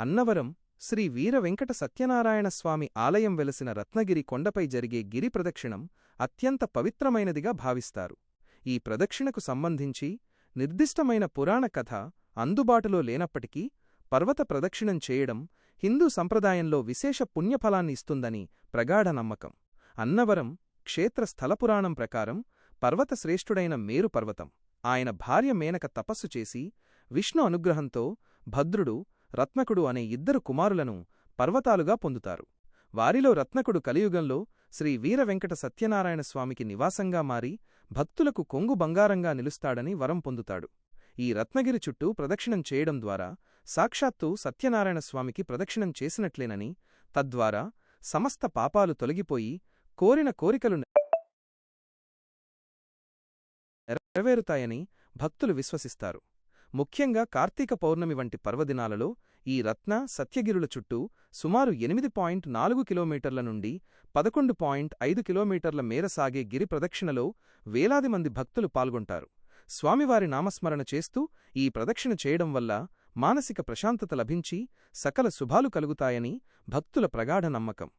అన్నవరం శ్రీ వీర వెంకట సత్యనారాయణ స్వామి ఆలయం వెలసిన రత్నగిరి కొండపై జరిగే గిరి ప్రదక్షిణం అత్యంత పవిత్రమైనదిగా భావిస్తారు. ఈ ప్రదక్షిణకు సంబంధించి నిర్దిష్టమైన పురాణ కథ అందుబాటులో లేనప్పటికీ పర్వత ప్రదక్షిణం చేయడం హిందూ సంప్రదాయంలో విశేష పుణ్యఫలాన్ని ఇస్తుందని ప్రగాఢ నమ్మకం. అన్నవరం క్షేత్ర స్థలపురాణం ప్రకారం పర్వతశ్రేష్ఠుడైన మేరు పర్వతం. ఆయన భార్య మేనక తపస్సు చేసి విష్ణు అనుగ్రహంతో భద్రుడు రత్నకుడు అనే ఇద్దరు కుమారులను పర్వతాలుగా పొందుతారు. వారిలో రత్నకుడు కలియుగంలో శ్రీ వీరవెంకట సత్యనారాయణ స్వామికి నివాసంగా మారి భక్తులకు కొంగు బంగారంగా నిలుస్తాడని వరం పొందుతాడు. ఈ రత్నగిరి చుట్టూ ప్రదక్షిణం చేయడం ద్వారా సాక్షాత్తు సత్యనారాయణ స్వామికి ప్రదక్షిణం చేసినట్లేనని తద్వారా సమస్త పాపాలు తొలగిపోయి కోరిన కోరికలు నెరవేరుతాయని భక్తులు విశ్వసిస్తారు. ముఖ్యంగా కార్తీక పౌర్ణమి వంటి పర్వదినాలలో ఈ రత్న సత్యగిరుల చుట్టూ సుమారు ఎనిమిది పాయింట్ నాలుగు కిలోమీటర్ల నుండి పదకొండు పాయింట్ ఐదు కిలోమీటర్ల మేర సాగే గిరి ప్రదక్షిణలో వేలాది మంది భక్తులు పాల్గొంటారు. స్వామివారి నామస్మరణ చేస్తూ ఈ ప్రదక్షిణ చేయడం వల్ల మానసిక ప్రశాంతత లభించి సకల శుభాలు కలుగుతాయని భక్తుల ప్రగాఢ నమ్మకం.